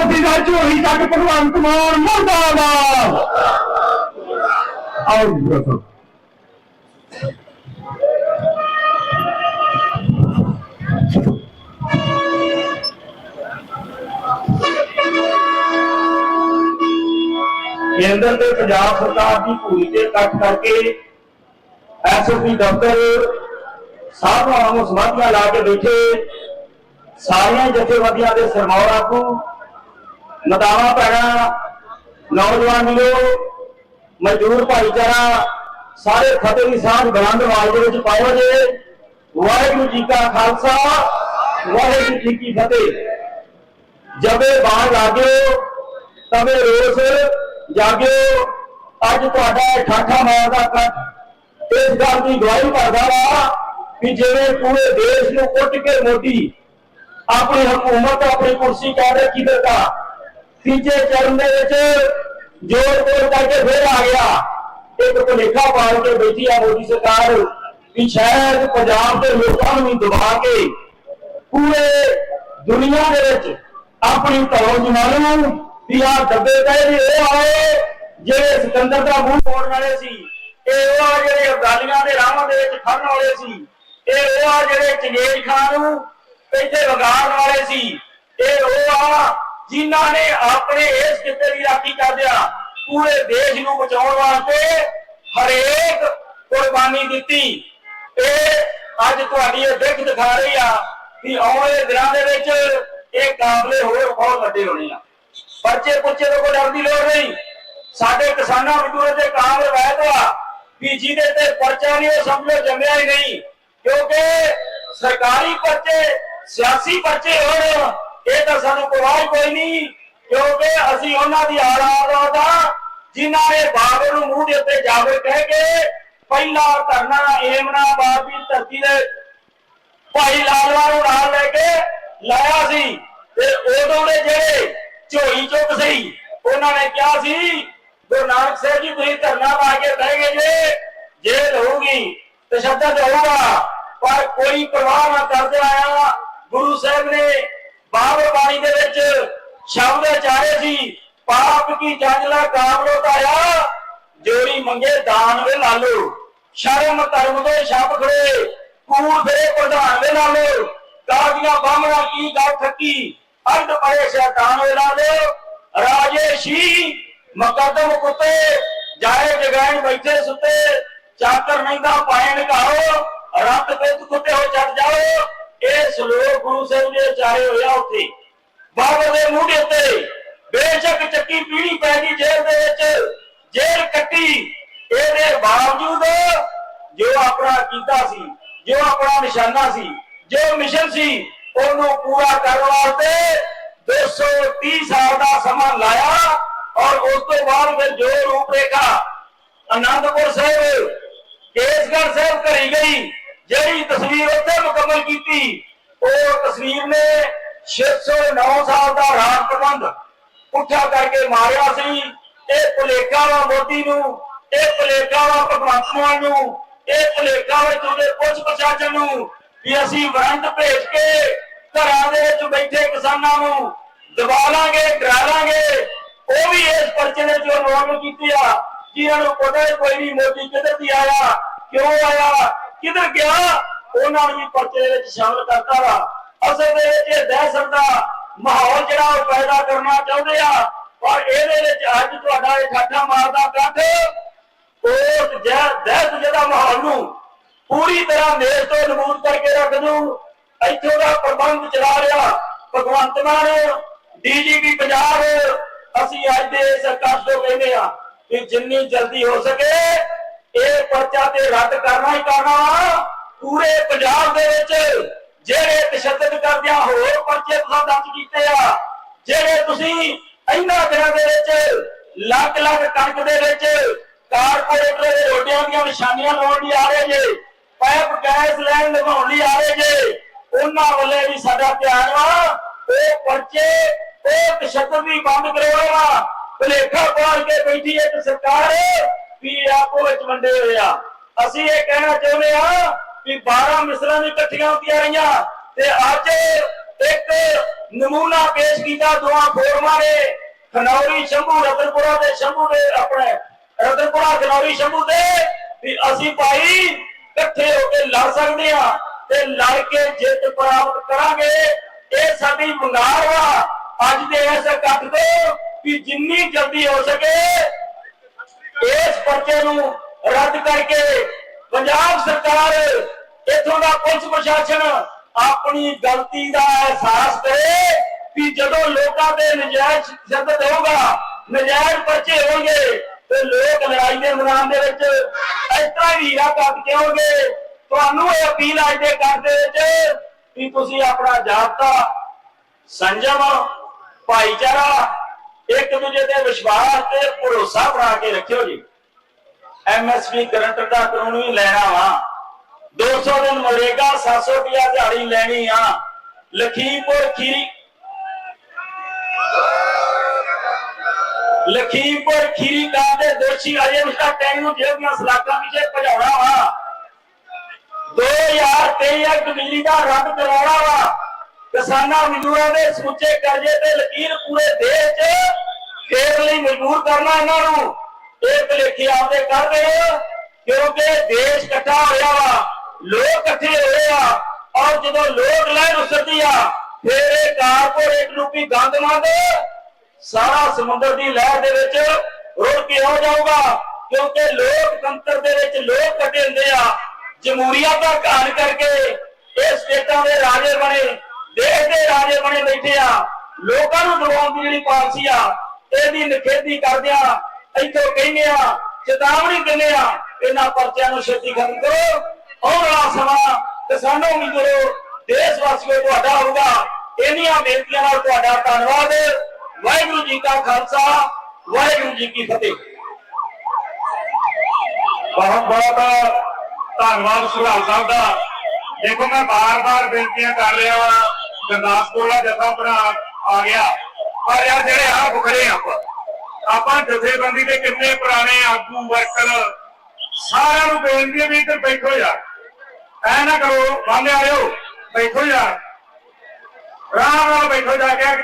ਮੋਦੀ ਦਾ ਝੋਲੀ ਤੱਕ ਭਗਵੰਤ ਮਾਨ, ਮੁਰਦਾਬਾਦ। ਆਓ ਜੀ ਕੇਂਦਰ ਤੇ ਪੰਜਾਬ ਸਰਕਾਰ ਦੀ ਭੂਮੀ ਤੇ ਇਕੱਠ ਕਰਕੇ ਐਸਐਸਪੀ ਦਫ਼ਤਰ ਸਾਹਮਣੇ ਨੂੰ ਸਮਾਧੀਆਂ ਲਾ ਕੇ ਬੈਠੇ। ਸਾਰੀਆਂ ਜਥੇਬੰਦੀਆਂ ਦੇ ਸਰਮੌਰ ਆਗੂ ਨਦਾਵਾ ਭੈਣਾਂ, ਨੌਜਵਾਨ ਵੀਰੋ, ਮਜ਼ਦੂਰ ਭਾਈਚਾਰਾ, ਸਾਰੇ ਫਤਿਹ ਦੀ ਸਾਂਝ ਬੁਲੰਦ ਦੇ ਵਿੱਚ ਪਾਓ ਜੇ। ਵਾਹਿਗੁਰੂ ਜੀ ਕਾ ਖਾਲਸਾ, ਵਾਹਿਗੁਰੂ ਜੀ ਕੀ ਫਤਿਹ। ਜਬੇ ਬਾਣ ਲਾਗਿਓ, ਤਵੇ ਰੋਸ ਜਾਗਿਓ। ਅੱਜ ਤੁਹਾਡਾ ਇਹ ਠਾਠਾ ਮਾਰਦਾ ਕੱਟ। ਇਸ ਗੱਲ ਦੀ ਗਵਾਹੀ ਭਰਦਾ ਵਾ ਕਿ ਜਿਵੇਂ ਪੂਰੇ ਦੇਸ਼ ਨੂੰ ਕੁੱਟ ਕੇ ਮੋਦੀ ਆਪਣੀ ਹਕੂਮਤ, ਆਪਣੀ ਕੁਰਸੀ ਕਾਹਦੇ ਕੀ ਦਿੱਤਾ ਤੀਜੇ ਚਰਨ ਦੇ ਵਿੱਚ ਜੋਰ ਕੋਲ ਕਰਕੇ ਫੇਰ ਆ ਗਿਆ। ਇੱਕ ਭੁਲੇਖਾ ਪਾਲ ਕੇ ਬੈਠੀ ਆ ਮੋਦੀ ਸਰਕਾਰ ਕਿ ਸ਼ਾਇਦ ਪੰਜਾਬ ਦੇ ਲੋਕਾਂ ਨੂੰ ਦਬਾ ਕੇ ਪੂਰੇ ਦੁਨੀਆ ਦੇ ਵਿੱਚ ਆਪਣੀ ਧੌਣ ਜਮਾਨੂੰ ਵੀ ਆ ਡੱਬੇ ਕਹੇ ਵੀ ਉਹ ਆਏ ਜਿਹੜੇ ਸਿਕੰਦਰ ਦਾ ਮੂੰਹ ਮੋੜਨ ਵਾਲੇ ਸੀ, ਇਹ ਉਹ ਆ ਜਿਹੜੇ ਅਬਦਾਲੀਆਂ ਦੇ ਰਾਹਾਂ ਦੇ ਵਿੱਚ ਖੜਨ ਵਾਲੇ ਸੀ, ਇਹ ਉਹ ਆ ਜਿਹੜੇ ਚੰਗੇਜ਼ ਖਾਨ ਨੂੰ ਇੱਥੇ ਵਗਾੜਨ ਵਾਲੇ ਸੀ, ਇਹ ਉਹ ਆ ਜਿਨ੍ਹਾਂ ਨੇ ਆਪਣੇ ਇਸ ਕਿੱਤੇ ਦੀ ਰਾਖੀ ਕਰਦਿਆਂ ਪੂਰੇ ਦੇਸ਼ ਨੂੰ ਬਚਾਉਣ ਵਾਸਤੇ ਹਰੇਕ ਕੁਰਬਾਨੀ ਦਿੱਤੀ। ਇਹ ਅੱਜ ਤੁਹਾਡੀ ਇਹ ਦਿੱਖ ਦਿਖਾ ਰਹੀ ਆ ਕਿ ਆਉਣ ਦਿਨਾਂ ਦੇ ਵਿੱਚ ਇਹ ਕਾਬਲੇ ਹੋਰ ਬਹੁਤ ਵੱਡੇ ਹੋਣੇ ਆ। ਪਰਚੇ ਪੁੱਛੇ ਤੋਂ ਕੋਈ ਡਰ ਦੀ ਲੋੜ ਨਹੀਂ। ਸਾਡੇ ਕਿਸਾਨਾਂ ਮਜ਼ਦੂਰਾਂ ਦੇ ਕਾਮ ਰਵਾਇਤ ਆ ਵੀ ਜਿਹਦੇ ਤੇ ਪਰਚਾ ਨਹੀਂ, ਉਹ ਸਮਝੋ ਜੰਮਿਆ ਹੀ ਨਹੀਂ। ਕਿਉਂਕਿ ਸਰਕਾਰੀ ਪਰਚੇ, ਸਿਆਸੀ ਪਰਚੇ ਹੋਣ ਇਹ ਤਾਂ ਸਾਨੂੰ ਪਰਵਾਹ ਕੋਈ ਨਹੀਂ, ਕਿਉਂਕਿ ਅਸੀਂ ਉਹਨਾਂ ਦੀ ਆਲਾਦ ਦਾ ਜਿਨ੍ਹਾਂ ਨੇ ਬਾਬਰ ਨੂੰ ਮੂੰਹ ਦੇ ਉੱਤੇ ਜਾਵੇ ਕਹਿ ਕੇ ਪਹਿਲਾ ਧਰਨਾ ਏਮਨਾ ਬਾਬੀ ਧਰਤੀ ਦੇ ਭਾਈ ਲਾਲਵਾ ਨੂੰ ਨਾਲ ਲੈ ਕੇ ਲਾਇਆ ਸੀ। ਤੇ ਉਦੋਂ ਦੇ ਜਿਹੜੇ ਝੋਈ ਚੁੱਕ ਸੀ, ਉਹਨਾਂ ਨੇ ਕਿਹਾ ਸੀ, ਗੁਰੂ ਨਾਨਕ ਸਾਹਿਬ ਜੀ, ਤੁਸੀਂ ਧਰਨਾ ਲਾ ਕੇ ਬਹਿ ਗਏ ਜੇ ਜੇਲ੍ਹ ਹੋਊਗੀ ਤਸ਼ੱਦਦ ਹੋਊਗਾ, ਪਰ ਕੋਈ ਪਰਵਾਹ ਨਾ ਕਰਦੇ ਆਇਆ। ਗੁਰੂ ਸਾਹਿਬ ਨੇ ਬਾਬਰ ਬਾਣੀ ਦੇ ਵਿੱਚ ਸ਼ਬਦ ਚਾਰੇ ਸੀ, ਪਾਪ ਕੀ ਜੰਜਲਾ ਕਾਬਲੋ ਤਾਇਆ ਜੋੜੀ ਮੰਗੇ ਦਾਨ ਵੇ ਲਾਲੋ ਸ਼ਰਮ ਧਰਮ ਦੇ ਛਾਪ ਖੜੇ ਕੂੜ ਫੇਰੇ ਪ੍ਰਧਾਨ ਵੇ ਲਾਲੋ ਕਾਦੀਆਂ ਬਾਹਮਣਾ ਕੀ ਗੱਲ ਠੱਕੀ ਅੱਡ ਪਰੇ ਸ਼ੈਤਾਨ ਵੇ ਲਾਲੋ ਰਾਜੇਸ਼ੀ ਮੁਕੱਦਮ ਕੁੱਤੇ, ਜਾਏ ਜਗਾਇਣ ਬੈਠੇ ਸੁੱਤੇ ਚਾਕਰ ਨਹੀਂਦਾ ਪਾਇਣ ਘਾਓ ਰੱਤ ਪਿੱਤ ਕੁੱਤੇ ਹੋ ਚੱਟ ਜਾਓ। ਇਹ ਸ਼ਲੋਕ ਗੁਰੂ ਸਾਹਿਬ ਦੇ ਚਾਰੇ ਹੋਇਆ ਉੱਥੇ। ਬਾਬਰ ਦੇ ਮੂਢੇ ਤੇ ਬੇਸ਼ੱਕ ਚੱਕੀ ਪੀੜੀ ਪੈ ਗਈ ਜੇਲ੍ਹ ਦੇ ਵਿੱਚ। ਜੇਲ੍ਹ ਕੱਟੀ। ਇਹਦੇ ਬਾਵਜੂਦ ਜੋ ਆਪਣਾ ਕੀਤਾ ਸੀ, ਜੋ ਆਪਣਾ ਨਿਸ਼ਾਨਾ ਸੀ, ਜੋ ਮਿਸ਼ਨ ਸੀ, ਉਹਨੂੰ ਪੂਰਾ ਕਰਨ ਵਾਸਤੇ 230 ਸਾਲ ਦਾ ਸਮਾਂ ਲਾਇਆ ਔਰ ਉਸ ਤੋਂ ਬਾਅਦ ਫਿਰ ਜੋ ਰੂਪਰੇਖਾ ਅਨੰਦਪੁਰ ਸਾਹਿਬ, ਕੇਸਗੜ੍ਹ ਸਾਹਿਬ ਕਰੀ ਗਈ। ਜਿਹੜੀ ਤਸਵੀਰ ਉੱਥੇ ਮੁਕੰਮਲ ਕੀਤੀ, ਉਹ ਤਸਵੀਰ ਨੇ 609 ਸਾਲ ਦਾ ਰਾਜ ਪ੍ਰਬੰਧ ਪੁੱਠਾ ਕਰਕੇ ਮਾਰਿਆ ਸੀ। ਇਹ ਭੁਲੇਖਾ ਵਾ ਮੋਦੀ ਨੂੰ, ਇਹ ਭੁਲੇਖਾ ਵਾ ਭਗਵੰਤ ਮਾਨ ਨੂੰ, ਇਹ ਭੁਲੇਖਾ ਵਾ ਤੁਹਾਡੇ ਪੁੱਛ ਪ੍ਰਸ਼ਾਸਨ ਨੂੰ ਵੀ ਅਸੀਂ ਵਰੰਟ ਭੇਜ ਕੇ ਘਰਾਂ ਦੇ ਵਿੱਚ ਬੈਠੇ ਕਿਸਾਨਾਂ ਨੂੰ ਦਬਾ ਲਾਂਗੇ ਡਰਾ ਲਾਂਗੇ ਉਹ ਵੀ ਇਸ ਪਰਚੇ ਦੇ ਜੋ ਨੋਟ ਕੀਤੀ ਆ ਜਿਹਨਾਂ ਨੂੰ ਪਤਾ ਕੋਈ ਨਹੀਂ ਮੋਦੀ ਕਿੱਧਰ ਦੀ ਆਇਆ, ਕਿਉਂ ਆਇਆ ਕਿੱਧਰ ਗਿਆ ਉਹਨਾਂ ਨੂੰ ਵੀ ਪਰਚੇ ਦੇ ਵਿੱਚ ਸ਼ਾਮਲ ਕਰਤਾ ਵਾ। ਅਸਲ ਦੇ ਵਿੱਚ ਇਹ ਦਹਿਸ਼ਤ ਦਾ ਮਾਹੌਲ ਜਿਹੜਾ ਉਹ ਪੈਦਾ ਕਰਨਾ ਚਾਹੁੰਦੇ ਆ। ਪਰ ਇਹਦੇ ਵਿੱਚ ਅੱਜ ਤੁਹਾਡਾ ਇਹ ਠਾਠਾ ਮਾਰਦਾ ਕੱਠ। ਉਹ ਦਹਿਸ਼ਤ ਜਿਹੜਾ ਮਾਹੌਲ ਨੂੰ ਪੂਰੀ ਤਰ੍ਹਾਂ ਦੇਸ਼ ਤੋਂ ਨਮੂਦ ਕਰਕੇ ਰੱਖ ਦੂ ਇੱਥੋਂ ਦਾ ਪ੍ਰਬੰਧ ਚਲਾ ਰਿਹਾ ਭਗਵੰਤ ਮਾਨ। ਡੀਜੀਪੀ ਪੰਜਾਬ। ਅਸੀਂ ਅੱਜ ਦੇ ਇਸ ਇਕੱਠ ਤੋਂ ਕਹਿੰਦੇ ਆ ਕਿ ਜਿੰਨੀ ਜਲਦੀ ਹੋ ਸਕੇ ਇਹ ਪਰਚਾ ਤੇ ਰੱਦ ਕਰਨਾ ਹੀ ਕਰਨਾ ਪੂਰੇ ਪੰਜਾਬ ਦੇ ਵਿੱਚ ਜਿਹੜੇ ਤਸ਼ੱਦਦ ਕਰਦਿਆਂ ਹੋਰ ਪਰਚੇ ਤੁਸੀਂ ਦਰਜ ਕੀਤੇ ਆ। ਜਿਹੜੇ ਤੁਸੀਂ ਇਹਨਾਂ ਦਿਨਾਂ ਦੇ ਵਿੱਚ ਲੱਖ ਲੱਖ ਕਣਕ ਦੇ ਵਿੱਚ ਕਾਰਪੋਰੇਟਰ ਦੇ ਰੋਟੀਆਂ ਦੀਆਂ ਨਿਸ਼ਾਨੀਆਂ ਲਾਉਣ ਲਈ ਆ ਰਹੇ ਜੇ ਪੈਪ ਗੈਸ ਲੈਣ ਲਗਾਉਣ ਲਈ ਆ ਰਹੇ ਜੇ, ਉਹਨਾਂ ਵੱਲੇ ਵੀ ਸਾਡਾ ਧਿਆਨ ਵਾ। ਉਹ ਪਰਚੇ, ਉਹ ਤਸ਼ੱਦਦ ਵੀ ਬੰਦ ਕਰਵਾਉਣਾ ਭਲੇਖਾ ਪਾਲ ਕੇ ਬੈਠੀ ਇੱਕ ਸਰਕਾਰ ਵੀ ਆਪੋ ਵਿੱਚ ਵੰਡੇ ਹੋਏ ਆ। ਅਸੀਂ ਇਹ ਕਹਿਣਾ ਚਾਹੁੰਦੇ ਆ ਵੀ 12 ਮਿਸਰਾਂ ਵੀ ਇਕੱਠੀਆਂ ਹੁੰਦੀਆਂ ਰਹੀਆਂ ਤੇ ਅੱਜ ਇੱਕ ਨਮੂਨਾ ਪੇਸ਼ ਕੀਤਾ, ਦੋਹਾਂ ਫੋਰਮਾਂ ਨੇ, ਖਨੌਰੀ ਸ਼ੰਭੂ ਰਤਨਪੁਰਾ ਦੇ ਸ਼ੰਭੂ ਦੇ ਆਪਣੇ ਰਤਨਪੁਰਾ, ਖਨੌਰੀ ਸ਼ੰਭੂ ਦੇ, ਵੀ ਅਸੀਂ ਭਾਈ ਇਕੱਠੇ ਹੋ ਕੇ ਲੜ ਸਕਦੇ ਆ ਤੇ ਲੜ ਕੇ ਜਿੱਤ ਪ੍ਰਾਪਤ ਕਰਾਂਗੇ। ਇਹ ਸਾਡੀ ਮੰਗਾਰ ਵਾ। ਅੱਜ ਦੇ ਇਸ ਇਕੱਠ ਤੋਂ ਵੀ ਜਿੰਨੀ ਜਲਦੀ ਹੋ ਸਕੇ ਇਸ ਪਰਚੇ ਨੂੰ ਰੱਦ ਕਰਕੇ ਪੰਜਾਬ ਸਰਕਾਰ ਇਥੋਂ ਦਾ ਪੁਲਿਸ ਪ੍ਰਸ਼ਾਸਨ ਆਪਣੀ ਗਲਤੀ ਦਾ ਅਹਿਸਾਸ ਕਰੇ ਕਿ ਜਦੋਂ ਲੋਕਾਂ ਦੇ ਨਜਾਇਜ਼ ਸ਼ਿੱਦਤ ਹੋਊਗਾ, ਨਜਾਇਜ਼ ਪਰਚੇ ਹੋਣਗੇ, ਤੇ ਲੋਕ ਲੜਾਈ ਦੇ ਮੈਦਾਨ ਦੇ ਵਿੱਚ ਇਸ ਤਰ੍ਹਾਂ ਹੀ ਹੀਰਾ ਕੱਟ ਕੇ ਹੋਣਗੇ ਤੁਹਾਨੂੰ ਇਹ ਅਪੀਲ ਅੱਜ ਦੇ ਕੱਟ ਦੇ ਵਿੱਚ ਕਿ ਤੁਸੀਂ ਆਪਣਾ ਜਾਬਤਾ, ਸੰਜਮ, ਭਾਈਚਾਰਾ ਇੱਕ ਦੂਜੇ ਤੇ ਵਿਸ਼ਵਾਸ ਤੇ ਭਰੋਸਾ ਬਣਾ ਕੇ ਰੱਖਿਓ ਜੀ। ਐਮਐਸਪੀ ਕਰੰਟ ਦਾ ਕਾਨੂੰਨ ਵੀ ਲੈਣਾ ਵਾ। 200 ਦਿਨ ਮਰੇਗਾ 700 ਰੁਪਿਆ ਦਿਹਾੜੀ ਲੈਣੀ ਆ। ਲਖੀਮਪੁਰ ਖੀਰੀ ਲਖੀਮਪੁਰ ਖੀਰੀ ਦਾ ਦੇ ਦੋਸ਼ੀ ਅਜੇ ਉਸਦਾ ਟੈਂਗ ਨੂੰ ਜੇਲ੍ਹ ਦੀਆਂ ਸਲਾਖਾਂ ਪਿੱਛੇ ਭਜਾਉਣਾ ਵਾ। 2023 ਐਕਟ ਬਿਜਲੀ ਦਾ ਰੱਦ ਕਰਾਉਣਾ ਵਾ। ਕਿਸਾਨਾਂ ਮਜ਼ਦੂਰਾਂ ਦੇ ਸਮੁੱਚੇ ਕਰਜ਼ੇ ਤੇ ਲਕੀਰ ਪੂਰੇ ਦੇਸ਼ 'ਚ ਫੇਰ ਲਈ ਮਜਬੂਰ ਕਰਨਾ ਇਹਨਾਂ ਨੂੰ। ਇਹ ਭਲੇਖੇ ਆਪਦੇ ਕਰਦੇ ਹੋ ਕਿਉਂਕਿ ਦੇਸ਼ ਇਕੱਠਾ ਹੋਇਆ ਵਾ, ਲੋਕ ਇਕੱਠੇ ਹੋਏ ਆ, ਔਰ ਜਦੋਂ ਲੋਕ ਲਹਿਰ ਉਸਰਦੀ ਆ, ਫੇਰ ਇਹ ਕਾਰਪੋਰੇਟ ਰੂਪੀ ਗੰਦ ਮੰਦ ਸਾਰਾ ਸਮੁੰਦਰ ਦੀ ਲਹਿਰ ਦੇ ਵਿੱਚ ਰੁੜ ਕੇ ਹੋ ਜਾਊਗਾ, ਕਿਉਂਕਿ ਲੋਕਤੰਤਰ ਦੇ ਵਿੱਚ ਲੋਕ ਇਕੱਠੇ ਹੁੰਦੇ ਆ। ਜਮਹੂਰੀਅਤ ਦਾ ਘਾਣ ਕਰਕੇ ਇਹ ਸਟੇਟਾਂ ਦੇ ਰਾਜੇ ਬਣੇ। ਦੇਸ਼ ਦੇ ਰਾਜੇ ਬਣੇ ਬੈਠੇ ਆ, ਲੋਕਾਂ ਨੂੰ ਦਬਾਉਣ ਦੀ ਜਿਹੜੀ ਪਾਲਿਸੀ ਆ, ਇਹਦੀ ਨਿਖੇਧੀ ਕਰਦੇ ਆ, ਇੱਥੋਂ ਕਹਿੰਦੇ ਆ, ਚੇਤਾਵਨੀ ਦਿੰਦੇ ਆ, ਇਹਨਾਂ ਪਰਚਿਆਂ ਨੂੰ ਛੇਤੀ ਖਤਮ ਕਰੋ। ਆਉਣ ਵਾਲਾ ਸਮਾਂ ਕਿਸਾਨੋਂ ਮਜ਼ਦੂਰੋ ਦੇਸ਼ ਵਾਸੀਓ, ਤੁਹਾਡਾ ਹੋਊਗਾ। ਇੰਨੀਆਂ ਬੇਨਤੀਆਂ ਨਾਲ ਤੁਹਾਡਾ ਧੰਨਵਾਦ। ਵਾਹਿਗੁਰੂ ਜੀ ਕਾ ਖਾਲਸਾ, ਵਾਹਿਗੁਰੂ ਜੀ ਕੀ ਫਤਿਹ। ਬਹੁਤ ਬਹੁਤ ਧੰਨਵਾਦ ਸੁਭਾਲ ਸਾਹਿਬ ਦਾ। ਦੇਖੋ ਮੈਂ ਬਾਰ-ਬਾਰ ਬੇਨਤੀਆਂ ਕਰ ਰਿਹਾ ਹਾਂ ਗੁਰਦਾਸਪੁਰ ਦਾ ਜਥਾ ਭਰਾ ਆ ਗਿਆ। ਪਰ ਯਾਰ ਜਿਹੜੇ ਆ ਬੁਖਰੇ ਆਪਾਂ ਆਪਾਂ ਜਥੇਬੰਦੀ ਦੇ ਕਿੰਨੇ ਪੁਰਾਣੇ ਆਗੂ ਵਰਕਰ ਸਾਰਿਆਂ ਨੂੰ ਬੇਨਤੀ ਵੀ ਇੱਧਰ ਬੈਠੋ ਯਾਰ। ਐ ਨਾ ਕਰੋ, ਬੰਦੇ ਆਇਓ, ਬੈਠੋ ਯਾਰ। ਰਾਮ ਨਾਲ ਬੈਠੋ ਜਾ ਕੇ।